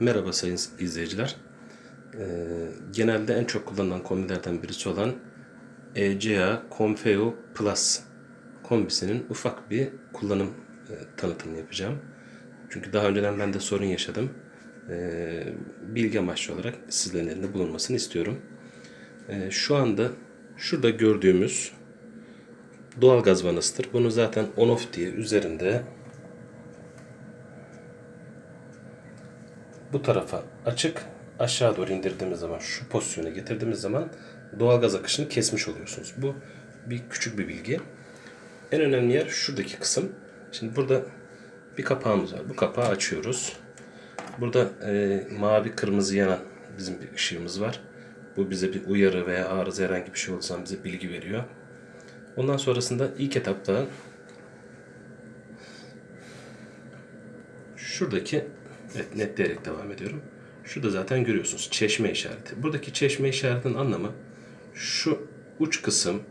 Merhaba sayın izleyiciler. Ee, genelde en çok kullanılan kombilerden birisi olan ECA Comfeo Plus kombisinin ufak bir kullanım e, tanıtımını yapacağım. Çünkü daha önceden ben de sorun yaşadım. Ee, bilgi amaçlı olarak sizlerin elinde bulunmasını istiyorum. Ee, şu anda şurada gördüğümüz doğal gaz vanasıdır. Bunu zaten on off diye üzerinde bu tarafa açık aşağı doğru indirdiğimiz zaman şu pozisyona getirdiğimiz zaman doğal gaz akışını kesmiş oluyorsunuz. Bu bir küçük bir bilgi. En önemli yer şuradaki kısım. Şimdi burada bir kapağımız var. Bu kapağı açıyoruz. Burada e, mavi kırmızı yanan bizim bir ışığımız var. Bu bize bir uyarı veya arıza herhangi bir şey olursa bize bilgi veriyor. Ondan sonrasında ilk etapta şuradaki evet, netleyerek devam ediyorum. Şurada zaten görüyorsunuz çeşme işareti. Buradaki çeşme işaretinin anlamı şu uç kısım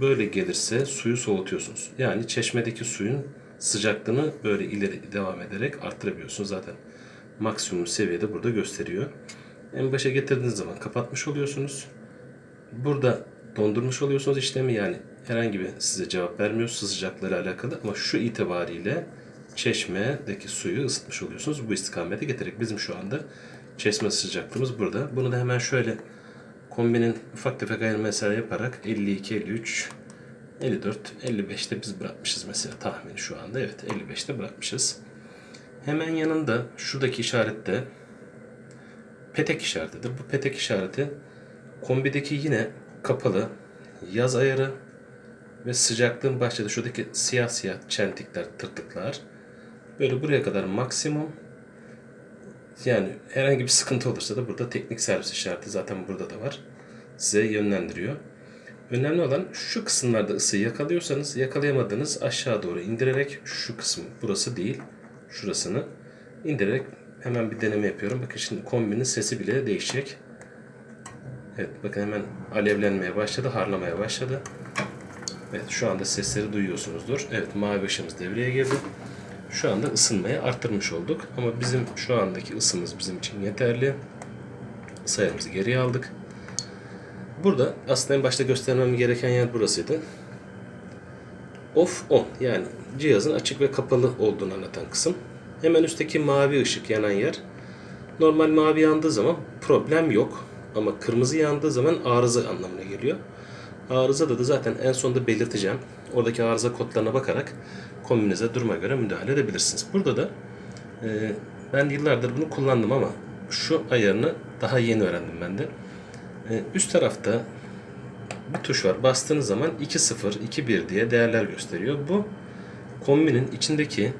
böyle gelirse suyu soğutuyorsunuz. Yani çeşmedeki suyun sıcaklığını böyle ileri devam ederek arttırabiliyorsunuz. Zaten maksimum seviyede burada gösteriyor. En başa getirdiğiniz zaman kapatmış oluyorsunuz. Burada dondurmuş oluyorsunuz işlemi yani herhangi bir size cevap vermiyor su sıcaklığı alakalı ama şu itibariyle çeşmedeki suyu ısıtmış oluyorsunuz. Bu istikamete getirerek bizim şu anda çeşme sıcaklığımız burada. Bunu da hemen şöyle kombinin ufak tefek mesela yaparak 52, 53, 54, 55'te biz bırakmışız mesela tahmini şu anda. Evet 55'te bırakmışız. Hemen yanında şuradaki işarette petek işaretidir. Bu petek işareti kombideki yine kapalı yaz ayarı ve sıcaklığın başladı. Şuradaki siyah siyah çentikler, tırtıklar. Böyle buraya kadar maksimum. Yani herhangi bir sıkıntı olursa da burada teknik servis işareti zaten burada da var. Size yönlendiriyor. Önemli olan şu kısımlarda ısıyı yakalıyorsanız yakalayamadığınız aşağı doğru indirerek şu kısım burası değil şurasını indirerek hemen bir deneme yapıyorum. Bakın şimdi kombinin sesi bile değişecek. Evet bakın hemen alevlenmeye başladı, harlamaya başladı. Evet şu anda sesleri duyuyorsunuzdur. Evet mavi ışığımız devreye girdi. Şu anda ısınmayı arttırmış olduk. Ama bizim şu andaki ısımız bizim için yeterli. Sayımızı geriye aldık. Burada aslında en başta göstermem gereken yer burasıydı. Off on yani cihazın açık ve kapalı olduğunu anlatan kısım. Hemen üstteki mavi ışık yanan yer. Normal mavi yandığı zaman problem yok. Ama kırmızı yandığı zaman arıza anlamına geliyor. Arızada da zaten en sonunda belirteceğim. Oradaki arıza kodlarına bakarak kombinize duruma göre müdahale edebilirsiniz. Burada da e, ben yıllardır bunu kullandım ama şu ayarını daha yeni öğrendim ben de. E, üst tarafta bir tuş var. Bastığınız zaman 2.0, 2.1 diye değerler gösteriyor. Bu kombinin içindeki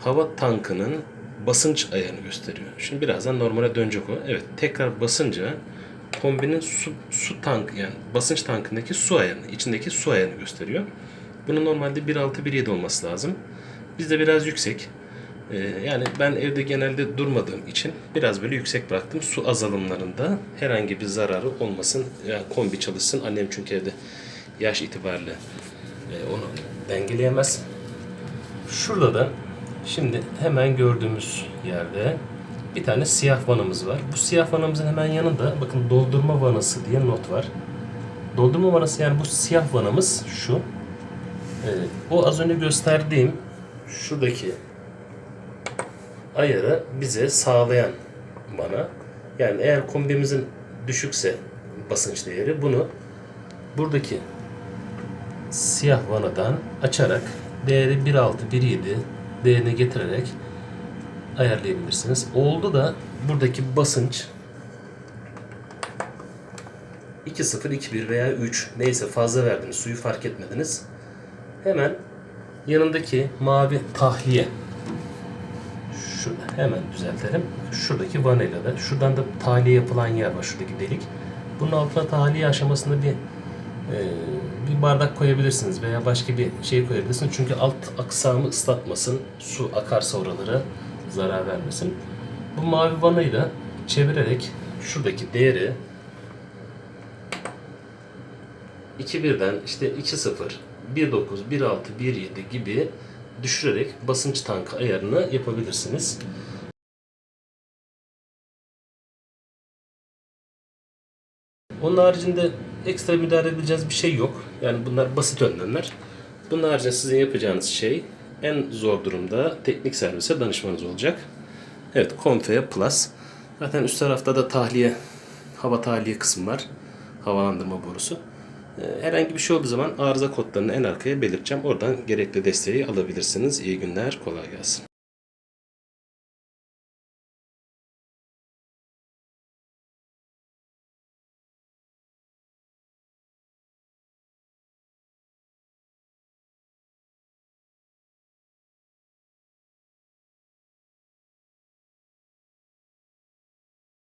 hava tankının basınç ayarını gösteriyor. Şimdi birazdan normale dönecek o. Evet tekrar basınca kombinin su, su tank yani basınç tankındaki su ayarını, içindeki su ayarını gösteriyor. Bunun normalde 1.6 1.7 olması lazım. Bizde biraz yüksek. Ee, yani ben evde genelde durmadığım için biraz böyle yüksek bıraktım. Su azalımlarında herhangi bir zararı olmasın. Yani kombi çalışsın. Annem çünkü evde yaş itibariyle e, onu dengeleyemez. Şurada da şimdi hemen gördüğümüz yerde bir tane siyah vanamız var. Bu siyah vanamızın hemen yanında bakın doldurma vanası diye not var. Doldurma vanası yani bu siyah vanamız şu. O az önce gösterdiğim şuradaki ayarı bize sağlayan vana. Yani eğer kombimizin düşükse basınç değeri bunu buradaki siyah vanadan açarak değeri 1.6 1.7 değerine getirerek ayarlayabilirsiniz. Oldu da buradaki basınç 2.0, 2.1 veya 3 neyse fazla verdiniz suyu fark etmediniz. Hemen yanındaki mavi tahliye şurada hemen düzeltelim. Şuradaki vanayla da şuradan da tahliye yapılan yer var şuradaki delik. Bunun altına tahliye aşamasında bir e, bir bardak koyabilirsiniz veya başka bir şey koyabilirsiniz. Çünkü alt aksamı ıslatmasın, su akarsa oralara zarar vermesin. Bu mavi vanayla çevirerek şuradaki değeri 2-1'den işte 2-0, 1-9, 1-6, 1-7 gibi düşürerek basınç tankı ayarını yapabilirsiniz. Onun haricinde ekstra müdahale edeceğiz bir şey yok. Yani bunlar basit önlemler. Bunun haricinde sizin yapacağınız şey en zor durumda teknik servise danışmanız olacak. Evet Confea Plus. Zaten üst tarafta da tahliye, hava tahliye kısmı var. Havalandırma borusu. Ee, Herhangi bir şey olduğu zaman arıza kodlarını en arkaya belirteceğim. Oradan gerekli desteği alabilirsiniz. İyi günler, kolay gelsin.